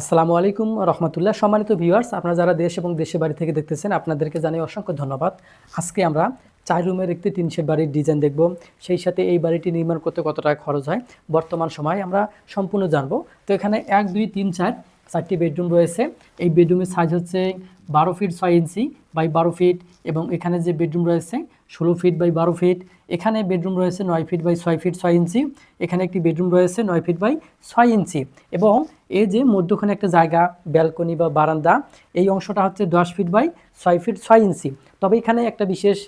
আসসালামু আলাইকুম রহমতুল্লাহ। সম্মানিত ভিউয়ার্স, আপনারা যারা দেশ এবং দেশের বাড়ি থেকে দেখতেছেন, আপনাদেরকে জানিয়ে অসংখ্য ধন্যবাদ। আজকে আমরা চার রুমের একটি তিনশের বাড়ির ডিজাইন দেখব। সেই সাথে এই বাড়িটি নির্মাণ করতে কত টাকা খরচ হয়, বর্তমান সময় আমরা সম্পূর্ণ জানব। তো এখানে এক, দুই, তিন, চার, চারটি বেডরুম রয়েছে। এই বেডরুমের সাইজ হচ্ছে বারো ফিট ছয় ইঞ্চি বাই বারো ফিট এবং এখানে যে বেডরুম রয়েছে, ষোলো ফিট বাই বারো ফিট। এখানে বেডরুম রয়েছে নয় ফিট বাই ছয় ফিট ছয় ইঞ্চি। এখানে একটি বেডরুম রয়েছে নয় ফিট বাই ছয় ইঞ্চি। এবং এই যে মধ্যখানে একটা জায়গা, ব্যালকনি বা বারান্দা, এই অংশটা হচ্ছে দশ ফিট বাই ছয় ফিট ছয় ইঞ্চি। তবে এখানে একটা বিশেষ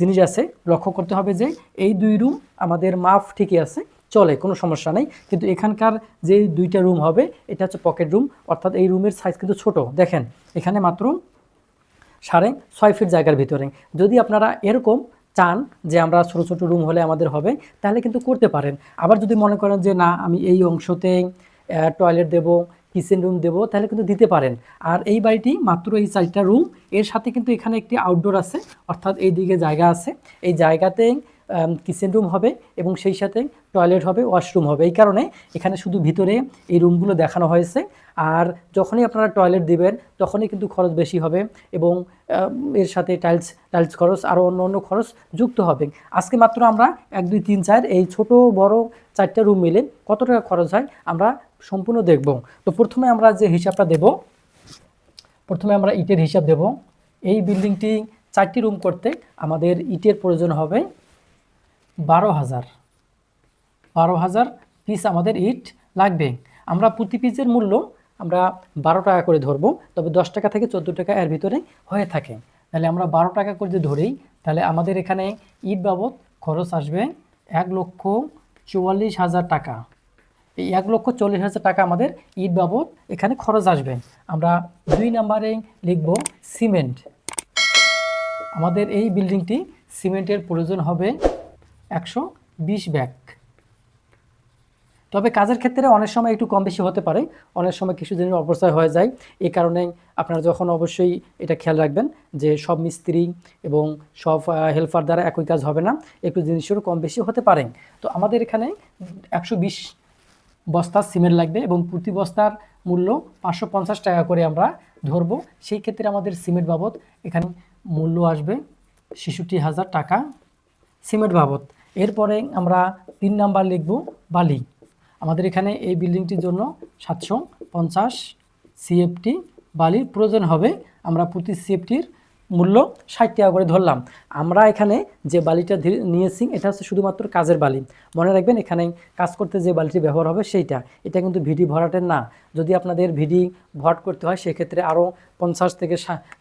জিনিস আছে, লক্ষ্য করতে হবে যে এই দুই রুম আমাদের মাপ ঠিকই আছে। চলে, কোনো সমস্যা নেই। কিন্তু এখানকার যে দুইটা রুম হবে, এটা হচ্ছে পকেট রুম অর্থাৎ এই রুমের সাইজ কিন্তু ছোট। দেখেন, এখানে মাত্র সাড়ে ছয় ফিট জায়গার ভিতরে। যদি আপনারা এরকম চান যে আমরা ছোটো ছোটো রুম হলে আমাদের হবে, তাহলে কিন্তু করতে পারেন। আবার যদি মনে করেন যে, না, আমি এই অংশতে টয়লেট দেব কিচেন রুম দেবো, তাহলে কিন্তু দিতে পারেন। আর এই বাড়িটি মাত্র এই চারটা রুম এর সাথে কিন্তু এখানে একটি আউটডোর আছে, অর্থাৎ এই দিকে জায়গা আছে। এই জায়গাতে কিচেন রুম হবে এবং সেই সাথে টয়লেট হবে ওয়াশরুম হবে। এই কারণে এখানে শুধু ভিতরে এই রুমগুলো দেখানো হয়েছে। আর যখনই আপনারা টয়লেট দিবেন, তখনই কিন্তু খরচ বেশি হবে এবং এর সাথে টাইলস টাইলস খরচ আরও অন্য অন্য খরচ যুক্ত হবে। আজকে মাত্র আমরা এক, দুই, তিন, চার, এই ছোট, বড় চারটা রুম মিলে কত টাকা খরচ হয় আমরা সম্পূর্ণ দেখব। তো প্রথমে আমরা যে হিসাবটা দেব, প্রথমে আমরা ইটের হিসাব দেব। এই বিল্ডিংটি চারটি রুম করতে আমাদের ইটের প্রয়োজন হবে বারো হাজার। বারো হাজার পিস আমাদের ইট লাগবে। আমরা প্রতি পিসের মূল্য আমরা বারো টাকা করে ধরবো, তবে দশ টাকা থেকে চোদ্দ টাকা এর ভিতরে হয়ে থাকে। তাহলে আমরা বারো টাকা করে যদি ধরি, তাহলে আমাদের এখানে ইট বাবদ খরচ আসবে এক লক্ষ চুয়াল্লিশ হাজার টাকা। এই এক লক্ষ চল্লিশ হাজার টাকা আমাদের ইট বাবদ এখানে খরচ আসবে। আমরা দুই নাম্বারে লিখব সিমেন্ট আমাদের এই বিল্ডিংটি সিমেন্টের প্রয়োজন হবে একশো বিশ ব্যাগ। তবে কাজের ক্ষেত্রে অনেক সময় একটু কম বেশি হতে পারে। অনেক সময় কিছু দিনের অপচয় হয়ে যায়। এই কারণে আপনারা যখন অবশ্যই এটা খেয়াল রাখবেন যে সব মিস্ত্রি এবং সব হেল্পার দ্বারা একই কাজ হবে না। একটু জিনিসেরও কম বেশি হতে পারে। তো আমাদের এখানে একশো বিশ বস্তা সিমেন্ট লাগবে এবং প্রতি বস্তার মূল্য পাঁচশো পঞ্চাশ টাকা করে আমরা ধরবো। সেই ক্ষেত্রে আমাদের সিমেন্ট বাবদ এখানে মূল্য আসবে ছেষট্টি হাজার টাকা। সিমেন্ট বাবদ। এরপরে আমরা তিন নাম্বার লিখব বালি। আমাদের এখানে এই বিল্ডিংটির জন্য সাতশো পঞ্চাশ সিএফটি বালির প্রয়োজন হবে। আমরা প্রতি সিএফটির মূল্য ষাট টাকা করে ধরলাম। আমরা এখানে যে বালিটা নিয়েছি, এটা হচ্ছে শুধুমাত্র কাজের বালি। মনে রাখবেন, এখানে কাজ করতে যে বালিটি ব্যবহার হবে সেইটা। এটা কিন্তু ভিডি ভরাটের না। যদি আপনাদের ভিডি ভরাট করতে হয়, সেক্ষেত্রে আরও পঞ্চাশ থেকে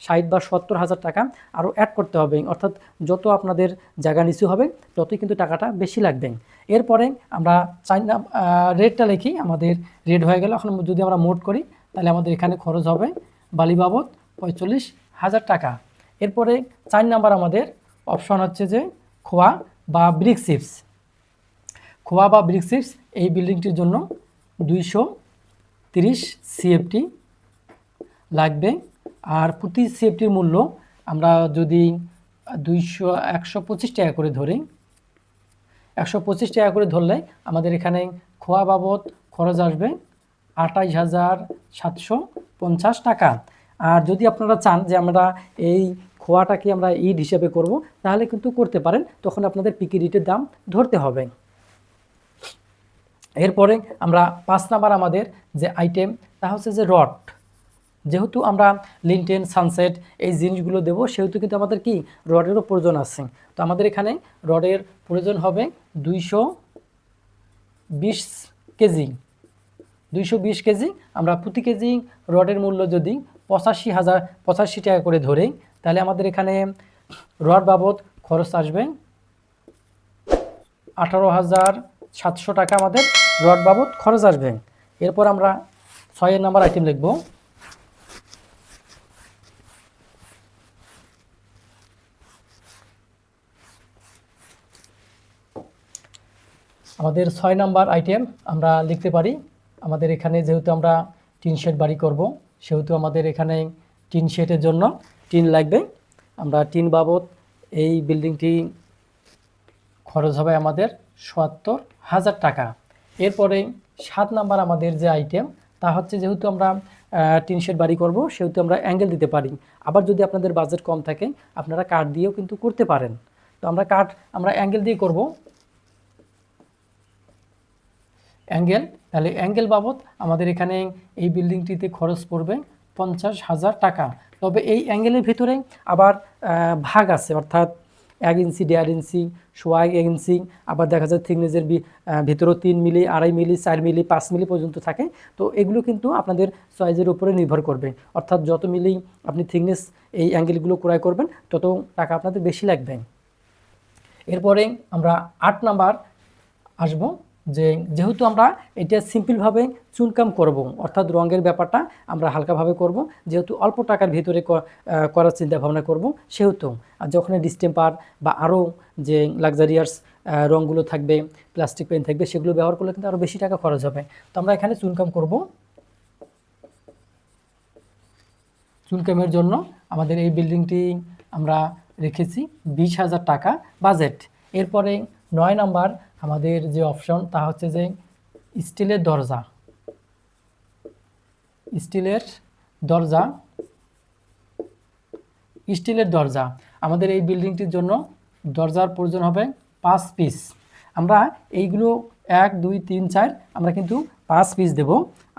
ষাট বা সত্তর হাজার টাকা আরও অ্যাড করতে হবে। অর্থাৎ যত আপনাদের জায়গা নিচু হবে, ততই কিন্তু টাকাটা বেশি লাগবে। এরপরে আমরা চাই না রেটটা লিখি। আমাদের রেট হয়ে গেল। এখন যদি আমরা মোট করি, তাহলে আমাদের এখানে খরচ হবে বালি বাবদ পঁয়তাল্লিশ হাজার টাকা। এরপরে চার নাম্বার আমাদের অপশন হচ্ছে যে খোয়া বা ব্রিক চিপস খোয়া বা ব্রিক চিপস এই বিল্ডিংটির জন্য দুইশো তিরিশ সিএফটি লাগবে। আর প্রতি সিএফটির মূল্য আমরা যদি দুইশো একশো পঁচিশ টাকা করে ধরি, একশো পঁচিশ টাকা করে ধরলে আমাদের এখানে খোয়া বাবদ খরচ আসবে আটাইশ হাজার সাতশো পঞ্চাশ টাকা। আর যদি আপনারা চান যে আমরা এই খোয়াটাকে আমরা ইট হিসেবে করব, তাহলে কিন্তু করতে পারেন। তখন আপনাদের পিকি দাম ধরতে হবে। এরপরে আমরা পাঁচ নাম্বার আমাদের যে আইটেম তা হচ্ছে যে রড যেহেতু আমরা লিনটেন সানসেট এই জিনিসগুলো দেবো, সেহেতু কিন্তু আমাদের কি? রডেরও প্রয়োজন আছে। তো আমাদের এখানে রডের প্রয়োজন হবে দুইশো বিশ কেজি। দুইশো বিশ কেজি। আমরা প্রতি কেজি রডের মূল্য যদি পঁচাশি হাজার, পঁচাশি টাকা করে ধরি তাহলে আমাদের এখানে রড বাবদ খরচ আসবে আঠারো হাজার সাতশো টাকা আমাদের রড বাবদ খরচ আসবে। এরপর আমরা ছয়ের নাম্বার আইটেম লিখব। আমাদের ছয় নাম্বার আইটেম আমরা লিখতে পারি। আমাদের এখানে যেহেতু আমরা টিন শেড বাড়ি করব। সেহেতু আমাদের এখানে টিন শেডের জন্য টিন লাগবে। আমরা টিন বাবদ এই বিল্ডিংটি খরচ হবে আমাদের সত্তর হাজার টাকা। এরপরে সাত নাম্বার আমাদের যে আইটেম তা হচ্ছে যেহেতু আমরা টিন শেড বাড়ি করব, সেহেতু আমরা অ্যাঙ্গেল দিতে পারি। আবার যদি আপনাদের বাজেট কম থাকে, আপনারা কাঠ দিয়েও কিন্তু করতে পারেন। তো আমরা কাঠ আমরা অ্যাঙ্গেল দিয়ে করব। অ্যাঙ্গেল, তাহলে অ্যাঙ্গেল বাবদ আমাদের এখানে এই বিল্ডিংটিতে খরচ পড়বে পঞ্চাশ হাজার টাকা। তবে এই অ্যাঙ্গেলের ভিতরে আবার ভাগ আছে, অর্থাৎ এক ইঞ্চি, দেড় ইঞ্চি সোয়া এক ইঞ্চি, আবার দেখা যায় থিকনেসের ভিতরেও তিন মিলি, আড়াই মিলি, চার মিলি, পাঁচ মিলি পর্যন্ত থাকে। তো এগুলো কিন্তু আপনাদের সাইজের উপরে নির্ভর করবে। অর্থাৎ যত মিলি আপনি থিকনেস এই অ্যাঙ্গেলগুলো ক্রয় করবেন, তত টাকা আপনাদের বেশি লাগবে। এরপরে আমরা আট নাম্বার আসব। যে যেহেতু আমরা এটা সিম্পলভাবে চুনকাম করব, অর্থাৎ রঙের ব্যাপারটা আমরা হালকাভাবে করব, যেহেতু অল্প টাকার ভিতরে করার চিন্তা ভাবনা করব, সেহেতু আর যখন ডিস্টেম্পার বা আরও যে লাক্সারিয়াস রঙগুলো থাকবে, প্লাস্টিক পেন থাকবে, সেগুলো ব্যবহার করলে কিন্তু আরও বেশি টাকা খরচ হবে। তো আমরা এখানে চুনকাম করব। চুনকামের জন্য আমাদের এই বিল্ডিংটি আমরা রেখেছি বিশ হাজার টাকা বাজেট। এরপরে নয় নাম্বার আমাদের যে অপশন তা হচ্ছে যে স্টিলের দরজা। স্টিলের দরজা। স্টিলের দরজা। আমাদের এই বিল্ডিংটির জন্য দরজার প্রয়োজন হবে পাঁচ পিস আমরা এইগুলো এক, দুই, তিন, চার আমরা কিন্তু পাঁচ পিস দেব।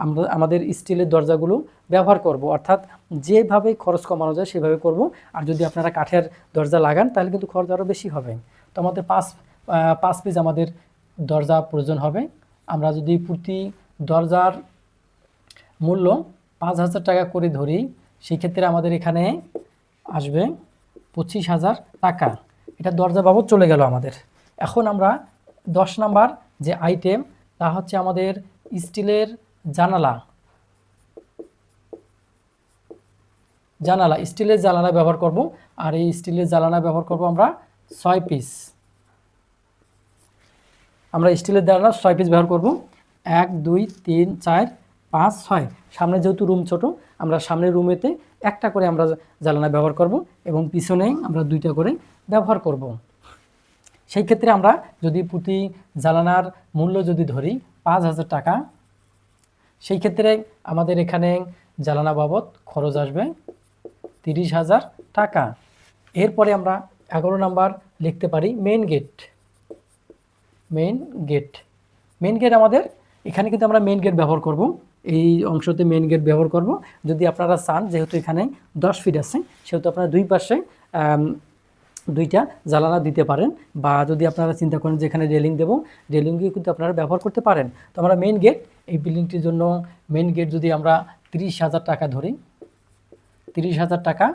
আমরা আমাদের স্টিলের দরজাগুলো ব্যবহার করব। অর্থাৎ যেভাবে খরচ কমানো যায় সেভাবে করব। আর যদি আপনারা কাঠের দরজা লাগান তাহলে কিন্তু খরচ আরও বেশি হবে। তো আমাদের পাঁচ পাঁচ পিস আমাদের দরজা প্রয়োজন হবে। আমরা যদি প্রতি দরজার মূল্য পাঁচ হাজার টাকা করে ধরি, সেক্ষেত্রে আমাদের এখানে আসবে পঁচিশ হাজার টাকা। এটা দরজা বাবদ চলে গেল আমাদের। এখন আমরা দশ নাম্বার যে আইটেম তা হচ্ছে আমাদের স্টিলের জানালা। জানালা, স্টিলের জানালা ব্যবহার করব। আর এই স্টিলের জানালা ব্যবহার করব আমরা ছয় পিস আমরা স্টিলের জানালা ছয় পিস ব্যবহার করব। এক, দুই, তিন, চার, পাঁচ, ছয়। সামনে যেহেতু রুম ছোট, আমরা সামনের রুমেতে একটা করে আমরা জ্বালানা ব্যবহার করব এবং পিছনে আমরা দুইটা করে ব্যবহার করব। সেই ক্ষেত্রে আমরা যদি প্রতি জ্বালানার মূল্য যদি ধরি পাঁচ হাজার টাকা, সেই ক্ষেত্রে আমাদের এখানে জ্বালানা বাবদ খরচ আসবে তিরিশ হাজার টাকা। এরপরে আমরা এগারো নাম্বার লিখতে পারি main gate main gate main gate আমাদের, এখানে কিন্তু আমরা মেইন গেট ব্যবহার করব। এই অংশতে মেইন গেট ব্যবহার করব। যদি আপনারা চান, যেহেতু এখানে দশ ফিট আছে, সেহেতু আপনারা দুই পাশে দুইটা জ্বালানা দিতে পারেন বা যদি আপনারা চিন্তা করেন যে এখানে রেলিং দেবো রেলিংও কিন্তু আপনারা ব্যবহার করতে পারেন। তো আমরা মেইন গেট এই বিল্ডিংটির জন্য মেইন গেট যদি আমরা তিরিশ হাজার টাকা ধরি, তিরিশ হাজার টাকা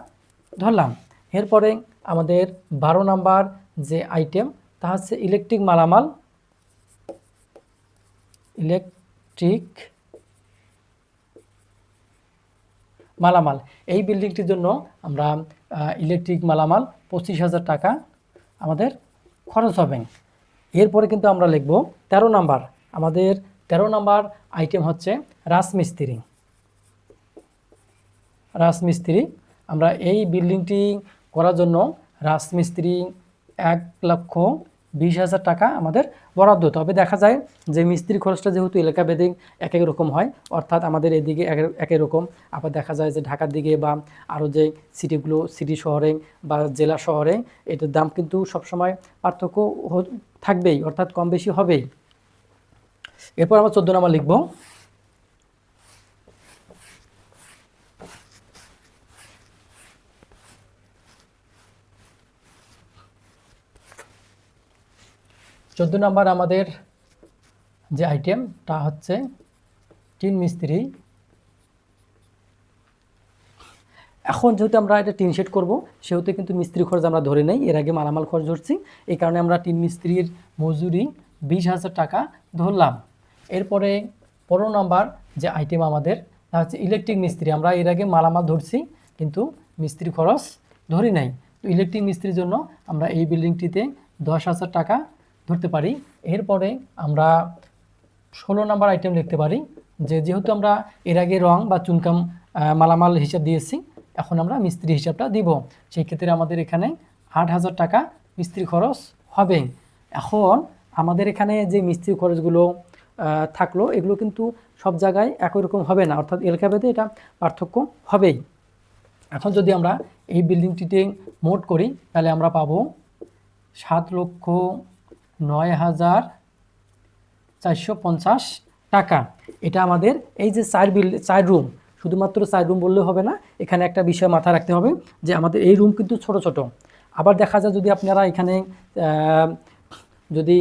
ধরলাম। এরপরে আমাদের বারো নাম্বার যে আইটেম তা হচ্ছে ইলেকট্রিক মালামাল। ইলেকট্রিক মালামাল। এই বিল্ডিংটির জন্য আমরা ইলেকট্রিক মালামাল পঁচিশ হাজার টাকা আমাদের খরচ হবে। এরপরে কিন্তু আমরা লিখব তেরো নাম্বার। আমাদের তেরো নাম্বার আইটেম হচ্ছে রাজমিস্ত্রি। রাজমিস্ত্রি। আমরা এই বিল্ডিংটি করার জন্য রাজমিস্ত্রি এক লক্ষ বিশ হাজার টাকা আমাদের বরাদ্দ। তবে দেখা যায় যে মিস্ত্রি খরচটা যেহেতু এলাকা ভেদে এক এক রকম হয়, অর্থাৎ আমাদের এদিকে এক এক রকম। আবার দেখা যায় যে ঢাকার দিকে বা আরও যে সিটিগুলো সিটি শহরে বা জেলা শহরে, এটার দাম কিন্তু সবসময় পার্থক্য থাকবেই, অর্থাৎ কম বেশি হবেই। এরপর আমরা চোদ্দ নম্বর লিখব। চোদ্দ নাম্বার আমাদের যে আইটেম তা হচ্ছে টিন মিস্ত্রি। এখন যেহেতু আমরা এটা টিন শেড করব, সেহেতু কিন্তু মিস্ত্রি খরচ আমরা ধরে নেই, এর আগে মালামাল খরচ ধরছি। এই কারণে আমরা টিন মিস্ত্রির মজুরি বিশ হাজার টাকা ধরলাম। এরপরে পনেরো নাম্বার যে আইটেম আমাদের, তা হচ্ছে ইলেকট্রিক মিস্ত্রি। আমরা এর আগে মালামাল ধরছি, কিন্তু মিস্ত্রি খরচ ধরি নাই। তো ইলেকট্রিক মিস্ত্রির জন্য আমরা এই বিল্ডিংটিতে দশ হাজার টাকা ধরতে পারি। এরপরে আমরা ষোলো নাম্বার আইটেম লিখতে পারি, যে যেহেতু আমরা এর আগে রং বা চুনকাম মালামাল হিসাব দিয়েছি, এখন আমরা মিস্ত্রি হিসাবটা দিব। সেই ক্ষেত্রে আমাদের এখানে আট হাজার টাকা মিস্ত্রি খরচ হবে। এখন আমাদের এখানে যে মিস্ত্রি খরচগুলো থাকল, এগুলো কিন্তু সব জায়গায় একই রকম হবে না, অর্থাৎ এলাকাভেদে এটা পার্থক্য হবেই। এখন যদি আমরা এই বিল্ডিংটিতে মোট করি, তাহলে আমরা পাবো সাত লক্ষ নয় হাজার চারশো পঞ্চাশ টাকা। এটা আমাদের এই যে চার বিল, চার রুম, শুধুমাত্র চার রুম বললে হবে না, এখানে একটা বিষয় মাথায় রাখতে হবে যে আমাদের এই রুম কিন্তু ছোট ছোট। আবার দেখা যায় যদি আপনারা এখানে যদি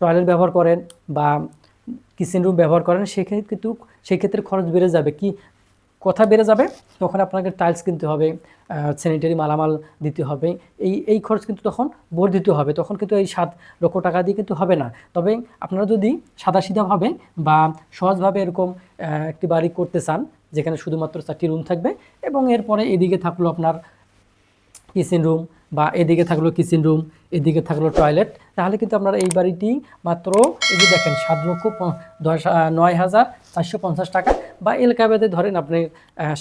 টয়লেট ব্যবহার করেন বা কিচেন রুম ব্যবহার করেন, সেক্ষেত্রে কিন্তু, সেক্ষেত্রে খরচ বেড়ে যাবে। কি কথা বেড়ে যাবে, তখন আপনাকে টাইলস কিনতে হবে স্যানিটারি মালামাল দিতে হবে, এই এই খরচ কিন্তু তখন বর্ধিত হবে, তখন কিন্তু এই সাত লক্ষ টাকা দিয়ে কিন্তু হবে না। তবে আপনারা যদি সাদাসিধাভাবে বা সহজভাবে এরকম একটি বাড়ি করতে চান, যেখানে শুধুমাত্র চারটি রুম থাকবে এবং এরপরে এদিকে থাকল আপনার কিচেন রুম বা এদিকে থাকল কিচেন রুম এদিকে থাকল টয়লেট তাহলে কিন্তু আপনারা এই বাড়িটি মাত্র এই যে দেখেন সাত লক্ষ দশ নয় হাজার চারশো পঞ্চাশ টাকা বা এলাকা ভেদে ধরেন আপনি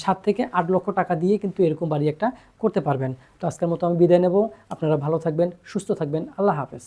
সাত থেকে আট লক্ষ টাকা দিয়ে কিন্তু এরকম বাড়ি একটা করতে পারবেন। তো আজকের মতো আমি বিদায় নেব। আপনারা ভালো থাকবেন, সুস্থ থাকবেন। আল্লাহ হাফেজ।